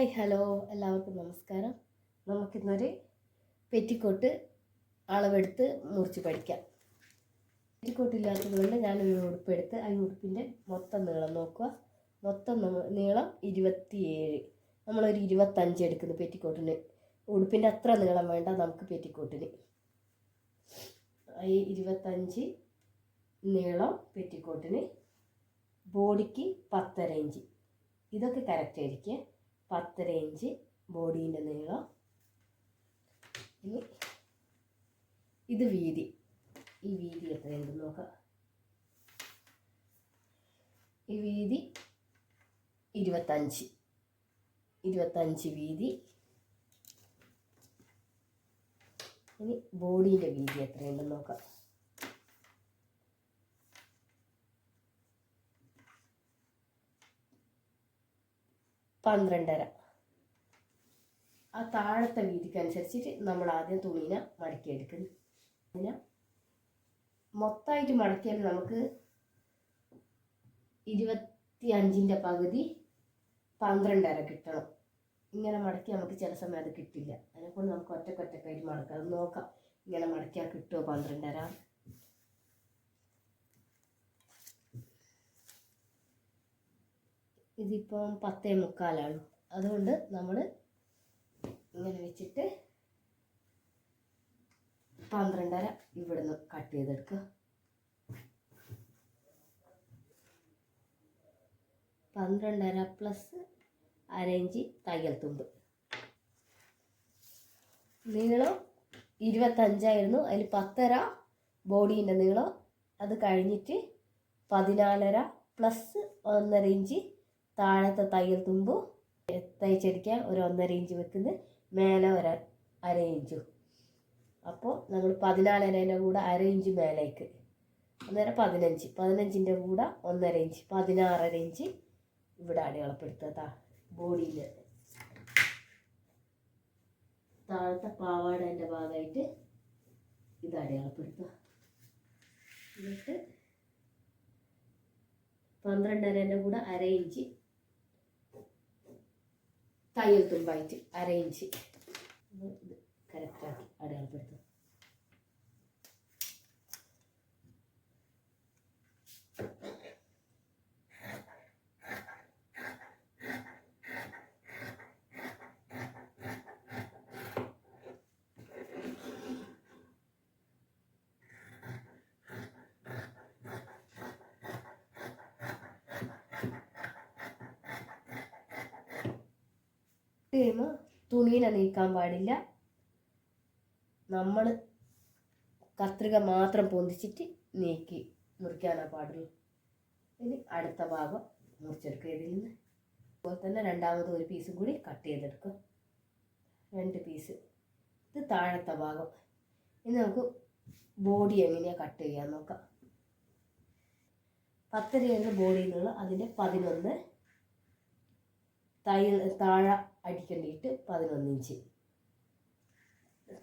Hi hello എല്ലാവർക്കും നമസ്കാരം. നമുക്കിന്നൊരു പെറ്റിക്കോട്ട് അളവെടുത്ത് മുറിച്ച് പഠിക്കാം. പെറ്റിക്കോട്ട് ഇല്ലാത്തതുകൊണ്ട് ഞാനൊരു ഉടുപ്പെടുത്ത് ആ ഉടുപ്പിന്റെ മൊത്തം നീളം നോക്കുക. മൊത്തം നീളം ഇരുപത്തിയേഴ്. നമ്മളൊരു ഇരുപത്തഞ്ച് എടുക്കുന്നു പെറ്റിക്കോട്ടിന്. ഉടുപ്പിന്റെ അത്ര നീളം വേണ്ട നമുക്ക് പെറ്റിക്കോട്ടിന്. ഈ ഇരുപത്തഞ്ച് നീളം പെറ്റിക്കോട്ടിന്. ബോഡിക്ക് പത്തര ഇഞ്ച്. ഇതൊക്കെ കറക്റ്റ് ആയിരിക്കും? പത്തര ഇഞ്ച് ബോഡീന്റെ നീളം. ഇനി ഇത് വീതി. ഈ വീതി എത്രയുണ്ടെന്ന് നോക്കാം. ഈ വീതി ഇരുപത്തഞ്ച്. ഇരുപത്തഞ്ച് വീതി. ഇനി ബോഡീന്റെ വീതി എത്രയുണ്ടെന്ന് നോക്കാം. പന്ത്രണ്ടര. ആ താഴത്തെ വീതിക്കനുസരിച്ചിട്ട് നമ്മൾ ആദ്യം തുണീനെ മടക്കിയെടുക്കുന്നു. പിന്നെ മൊത്തമായിട്ട് മടക്കിയാൽ നമുക്ക് ഇരുപത്തി അഞ്ചിന്റെ പകുതി പന്ത്രണ്ടര കിട്ടണം. ഇങ്ങനെ മടക്കി നമുക്ക് ചില സമയം അത് കിട്ടില്ല. അതിനെക്കൊണ്ട് നമുക്ക് ഒറ്റക്കൊറ്റക്കായിട്ട് മടക്കാം. അത് നോക്കാം. ഇങ്ങനെ മടക്കിയാൽ കിട്ടുമോ പന്ത്രണ്ടര? ഇതിപ്പം പത്തേ മുക്കാലാണ്. അതുകൊണ്ട് നമ്മൾ ഇങ്ങനെ വെച്ചിട്ട് പന്ത്രണ്ടര ഇവിടുന്ന് കട്ട് ചെയ്തെടുക്കുക പന്ത്രണ്ടര പ്ലസ് അരയിഞ്ച് തയ്യൽ തുമ്പ്. നീളം ഇരുപത്തഞ്ചായിരുന്നു. അതിൽ പത്തര ബോഡീന്റെ നീളം. അത് കഴിഞ്ഞിട്ട് പതിനാലര പ്ലസ് ഒന്നര ഇഞ്ച് താഴത്തെ തയ്യൽ തുമ്പ് തയ്ച്ചടിക്കാൻ ഒരു ഒന്നര ഇഞ്ച് വെക്കുന്നത് മേലെ ഒരു അര ഇഞ്ചും. അപ്പോൾ നമ്മൾ പതിനാലരേന്റെ കൂടെ അര ഇഞ്ച് മേലേക്ക്. അന്നേരം പതിനഞ്ച്. പതിനഞ്ചിന്റെ കൂടെ ഒന്നര ഇഞ്ച്. പതിനാറര ഇഞ്ച് ഇവിടെ അടയാളപ്പെടുത്തുക ബോഡിയിൽ. താഴത്തെ പാവാടേന്റെ ഭാഗമായിട്ട് ഇത് അടയാളപ്പെടുത്തുക. എന്നിട്ട് പന്ത്രണ്ടരേന്റെ കൂടെ അര ഇഞ്ച് തയ്യൽ തുമ്പായിട്ട് അര ഇഞ്ച് ഇത് കറക്റ്റാക്കി അടയാളപ്പെടുത്തുക കഴിയുമ്പോൾ തുണീനെ നീക്കാൻ പാടില്ല. നമ്മൾ കത്രിക മാത്രം പൊന്തിച്ചിട്ട് നീക്കി മുറിക്കാനാ പാടുള്ളൂ. ഇനി അടുത്ത ഭാഗം മുറിച്ചെടുക്കുക ഇതിൽ നിന്ന്. അതുപോലെ തന്നെ രണ്ടാമത് ഒരു പീസും കൂടി കട്ട് ചെയ്തെടുക്കുക. രണ്ട് പീസ് ഇത് താഴത്തെ ഭാഗം. ഇനി നമുക്ക് ബോഡി എങ്ങനെയാണ് കട്ട് ചെയ്യാൻ നോക്കാം. പത്തരയാണ് ബോഡിയിൽ നിന്നുള്ള അതിന്റെ പതിനൊന്ന് തയ്യൽ താഴെ അടിക്കേണ്ടിയിട്ട് പതിനൊന്ന് ഇഞ്ച്.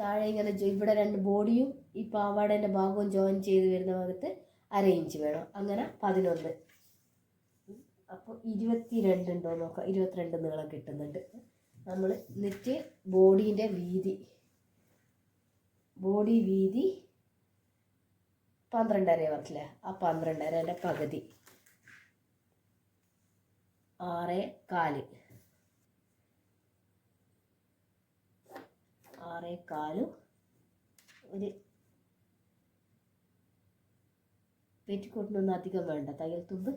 താഴെ ഇങ്ങനെ ഇവിടെ രണ്ട് ബോഡിയും ഈ പാവാടേന്റെ ഭാഗവും ജോയിൻ ചെയ്ത് വരുന്ന ഭാഗത്ത് അര ഇഞ്ച് വേണം. അങ്ങനെ പതിനൊന്ന്. അപ്പോൾ ഇരുപത്തി രണ്ട് ഉണ്ടോ നോക്കാം. ഇരുപത്തിരണ്ട് നീളം കിട്ടുന്നുണ്ട്. നമ്മൾ എന്നിട്ട് ബോഡീന്റെ വീതി. ബോഡി വീതി പന്ത്രണ്ടര പറഞ്ഞില്ലേ ആ പന്ത്രണ്ടരന്റെ പകുതി. ആറ് കാൽ. ആറേ കാലും. ഒരു പെറ്റിക്കോട്ടിനൊന്നും അധികം വേണ്ട. തയ്യൽ തുമ്പ്.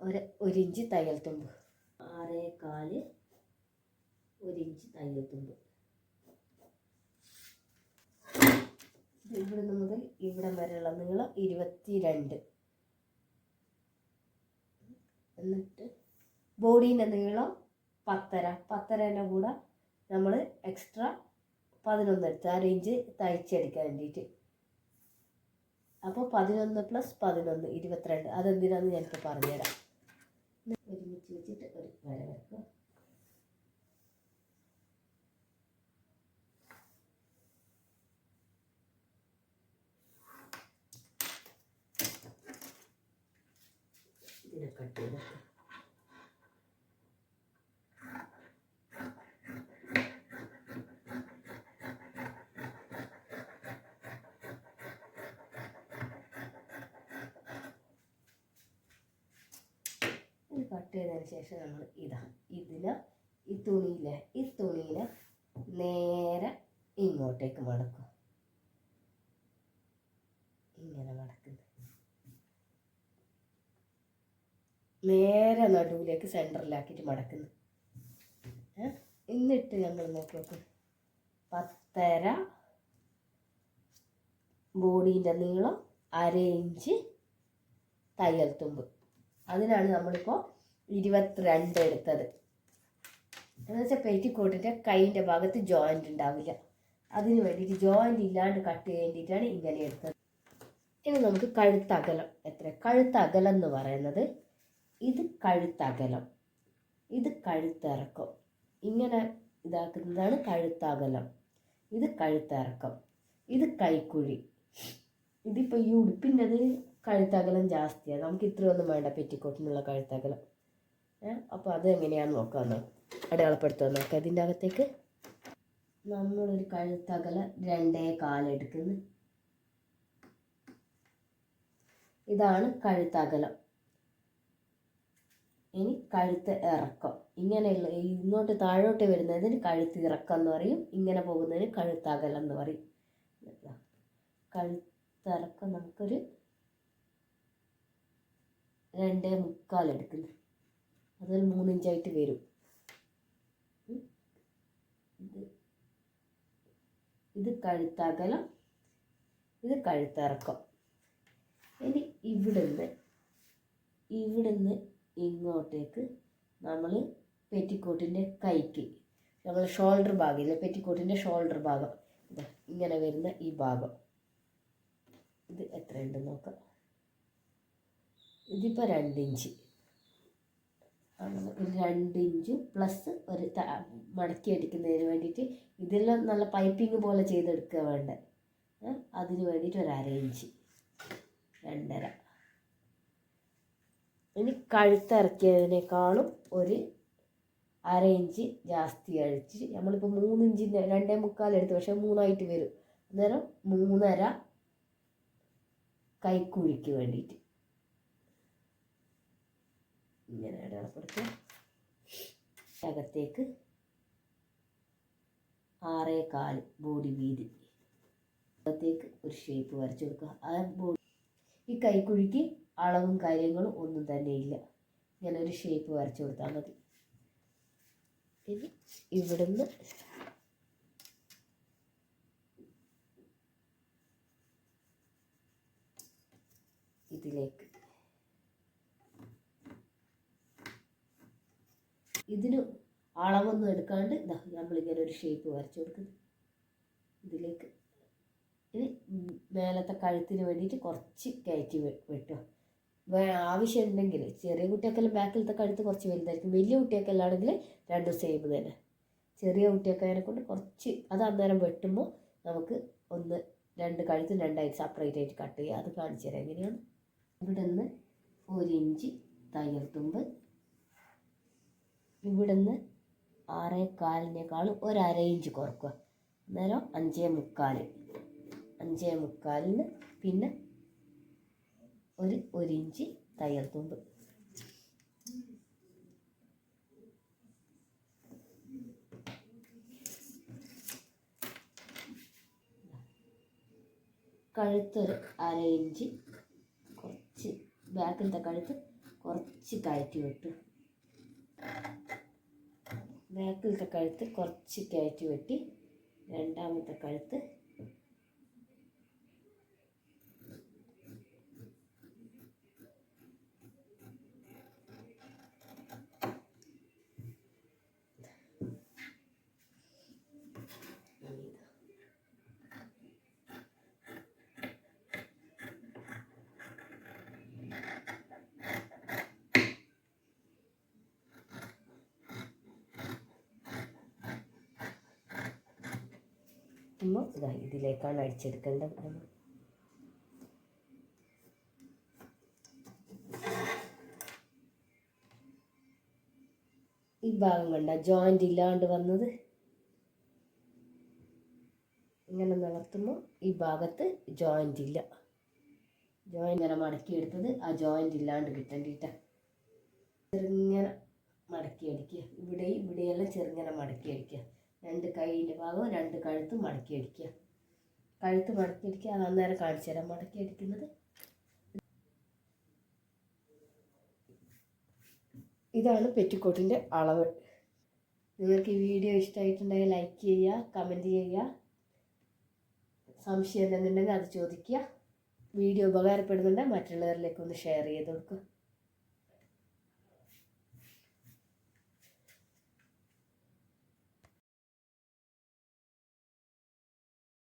ഒരു ഒരു ഇഞ്ച് തയ്യൽ തുമ്പ്. ആറേക്കാൽ ഒരിഞ്ച് തയ്യൽ തുമ്പ്. ഇവിടെ മുതൽ ഇവിടെ വരെയുള്ള നീളം ഇരുപത്തി രണ്ട് എന്നിട്ട് ബോഡീന്റെ നീളം പത്തര. പത്തരേന്റെ കൂടെ നമ്മൾ എക്സ്ട്രാ പതിനൊന്ന് എടുത്ത് അര ഇഞ്ച് തയ്ച്ചെടുക്കാൻ വേണ്ടിയിട്ട്. അപ്പോൾ പതിനൊന്ന് പ്ലസ് പതിനൊന്ന് ഇരുപത്തിരണ്ട് അതെന്തിനാന്ന് ഞാനിപ്പോൾ പറഞ്ഞുതരാം. ഒരുമിച്ച് വെച്ചിട്ട് ഒരു വര വരക്കും ഇതിനെ കട്ട് ചെയ്തിട്ട് ഇത് കട്ട് ചെയ്തതിന് ശേഷം നമ്മൾ ഇതാ ഇതിനെ ഈ തുണിയിലെ ഈ തുണീനെ നേരെ ഇങ്ങോട്ടേക്ക് മടക്കും. ഇങ്ങനെ മടക്കുന്നത്. നേരെ നടുവിലേക്ക് സെന്ററിലാക്കിയിട്ട് മടക്കുന്നു? എന്നിട്ട് ഞങ്ങൾ നോക്കും പത്തര ബോഡീന്റെ നീളം അര ഇഞ്ച് തയ്യൽ തുമ്പ്. അതിനാണ് നമ്മളിപ്പോൾ ഇരുപത്തിരണ്ട് എടുത്തത്. എന്ന് വെച്ചാൽ പെറ്റിക്കോട്ടിന്റെ കൈയിന്റെ ഭാഗത്ത് ജോയിന്റ് ഉണ്ടാവില്ല. അതിന് വേണ്ടിയിട്ട് ജോയിന്റ് ഇല്ലാണ്ട് കട്ട് ചെയ്യേണ്ടിയിട്ടാണ് ഇങ്ങനെ എടുത്തത്. ഇനി നമുക്ക് കഴുത്തകലം. എത്ര? കഴുത്തകലം എന്ന് പറയുന്നത് ഇത് കഴുത്തകലം. ഇത് കഴുത്തിറക്കം. ഇങ്ങനെ ഇതാക്കുന്നതാണ് കഴുത്തകലം. ഇത് കഴുത്തിറക്കം. ഇത് കൈക്കുഴി. ഇതിപ്പോൾ ഈ ഉടുപ്പിന്റെത് കഴുത്തകലം ജാസ്തിയാണ് നമുക്ക് ഇത്രയൊന്നും വേണ്ട പെറ്റിക്കോട്ടിനുള്ള കഴുത്തകലം. അപ്പോൾ അത് എങ്ങനെയാണെന്ന് നോക്കാമെന്നോ അടയാളപ്പെടുത്തുക നോക്കാം. ഇതിന്റെ അകത്തേക്ക് നമ്മളൊരു കഴുത്തകല രണ്ടേ കാലെടുക്കുന്നു ഇതാണ് കഴുത്തകലം. ഇനി കഴുത്ത് ഇറക്കം. ഇങ്ങനെയുള്ള ഇങ്ങോട്ട് താഴോട്ട് വരുന്നതിന് കഴുത്ത് ഇറക്കം എന്ന് പറയും. ഇങ്ങനെ പോകുന്നതിന് കഴുത്തകലം എന്ന് പറയും. കഴുത്തിറക്കം നമുക്കൊരു രണ്ടേ മുക്കാൽ എടുക്കുന്നത് അതൊരു മൂന്നിഞ്ചായിട്ട് വരും. ഇത് ഇത് കഴുത്തകലം ഇത് കഴുത്തിറക്കം ഇനി ഇവിടുന്ന് ഇവിടുന്ന് ഇങ്ങോട്ടേക്ക് നമ്മൾ പെറ്റിക്കോട്ടിന്റെ കൈക്ക് നമ്മൾ ഷോൾഡർ ഭാഗമില്ല പെറ്റിക്കോട്ടിന്റെ ഷോൾഡർ ഭാഗം. ഇങ്ങനെ വരുന്ന ഈ ഭാഗം. ഇത് എത്രയുണ്ടെന്ന് നോക്കാം. ഇതിപ്പോൾ രണ്ട് ഇഞ്ച് അങ്ങനെ ഒരു രണ്ട് ഇഞ്ച് പ്ലസ് ഒരു ത- മടക്കി അടിക്കുന്നതിന് വേണ്ടിയിട്ട് ഇതെല്ലാം നല്ല പൈപ്പിംഗ് പോലെ ചെയ്തെടുക്കുക വേണ്ട? ഏ? അതിന് വേണ്ടിയിട്ട് ഒരു അര ഇഞ്ച് രണ്ടര. ഇനി കഴുത്തിറക്കിയതിനേക്കാളും ഒരു അര ഇഞ്ച് ജാസ്തി അഴിച്ച് നമ്മളിപ്പോൾ മൂന്നിഞ്ചിന്റെ രണ്ടേ മുക്കാൽ എടുത്ത് പക്ഷേ മൂന്നായിട്ട് വരും. അന്നേരം മൂന്നര കൈക്കുഴിക്ക് വേണ്ടിയിട്ട്. ഇങ്ങനെ അടയാളപ്പെടുത്തുക അകത്തേക്ക് ആറേ കാൽ ബോഡി വീതി. അകത്തേക്ക് ഒരു ഷേപ്പ് വരച്ചു കൊടുക്കുക. ആ ബോഡി ഈ കൈക്കുഴിക്ക് അളവും കാര്യങ്ങളും ഒന്നും തന്നെ ഇല്ല. ഇങ്ങനെ ഒരു ഷേപ്പ് വരച്ചു കൊടുത്താൽ മതി. ഇനി ഇവിടുന്ന് ഇതിലേക്ക് ഇതിന് അളവൊന്നും എടുക്കാണ്ട് ഇതാ നമ്മളിങ്ങനെ ഒരു ഷേപ്പ് വരച്ചു കൊടുക്കുന്നു. ഇതിലേക്ക് ഇനി മേലത്തെ കഴുത്തിന് വേണ്ടിയിട്ട് കുറച്ച് കയറ്റി വെട്ടുക. ആവശ്യമുണ്ടെങ്കിൽ ചെറിയ കുട്ടിയൊക്കെല്ലാം ബാക്കിലത്തെ കഴുത്ത് കുറച്ച് വലുതായിരിക്കും. വലിയ കുട്ടിയൊക്കെ ആണെങ്കിൽ രണ്ടും സെയിം തന്നെ. ചെറിയ കുട്ടിയൊക്കെ അതിനെ കൊണ്ട് കുറച്ച് അത് അന്നേരം വെട്ടുമ്പോൾ നമുക്ക് ഒന്ന് രണ്ട് കഴുത്ത് രണ്ടായിട്ട് സെപ്പറേറ്റ് ആയിട്ട് കട്ട് ചെയ്യുക അത് കാണിച്ചു തരാം. എങ്ങനെയാണ്? ഇവിടെ നിന്ന് ഒരു ഇഞ്ച് തയ്യൽ തുമ്പ് ഇവിടുന്ന് ആറേ കാലിനേക്കാളും ഒരു അര ഇഞ്ച് കുറക്കുക. അന്നേരം അഞ്ചേ മുക്കാൽ അഞ്ചേ മുക്കാലിന് പിന്നെ ഒരു ഒരു ഇഞ്ച് തയ്യൽ തുമ്പ്. കഴുത്തൊരു അര ഇഞ്ച് കുറച്ച് ബാക്കിലത്തെ കഴുത്ത് കുറച്ച് കയറ്റി വിട്ടു. ബാക്കിലത്തെ കഴുത്ത് കുറച്ച് കയറ്റി വെട്ടി രണ്ടാമത്തെ കഴുത്ത് നമ്മൾ ഇതാ ഇതിലേക്കാണ് അടിച്ചെടുക്കേണ്ടത്. ഈ ഭാഗം കണ്ട ജോയിന്റ് ഇല്ലാണ്ട് വന്നത്. ഇങ്ങനെ നിവർത്തുമ്പോൾ ഈ ഭാഗത്ത് ജോയിന്റ് ഇല്ല. ജോയിന്റ് ഇങ്ങനെ മടക്കി എടുത്തത് ആ ജോയിന്റ് ഇല്ലാണ്ട് കിട്ടേണ്ടിട്ട. ചെറുങ്ങനെ മടക്കി അടിക്കുക. ഇവിടെയും ഇവിടെയെല്ലാം ചെറുങ്ങനെ മടക്കി അടിക്കുക. രണ്ട് കൈയിന്റെ ഭാഗവും രണ്ട് കഴുത്തും മടക്കി അടിക്കുക കഴുത്ത് മടക്കി അടിക്കുക അത് അന്നേരം കാണിച്ചു തരാം. മടക്കി അടിക്കുന്നത് ഇതാണ് പെറ്റിക്കോട്ടിന്റെ അളവ്. നിങ്ങൾക്ക് ഈ വീഡിയോ ഇഷ്ടമായിട്ടുണ്ടെങ്കിൽ ലൈക്ക് ചെയ്യുക കമന്റ് ചെയ്യുക. സംശയം എന്തെന്നുണ്ടെങ്കിൽ അത് ചോദിക്കുക. വീഡിയോ ഉപകാരപ്പെടുന്നുണ്ടെങ്കിൽ മറ്റുള്ളവരിലേക്ക് ഒന്ന് ഷെയർ ചെയ്ത് കൊടുക്കുക.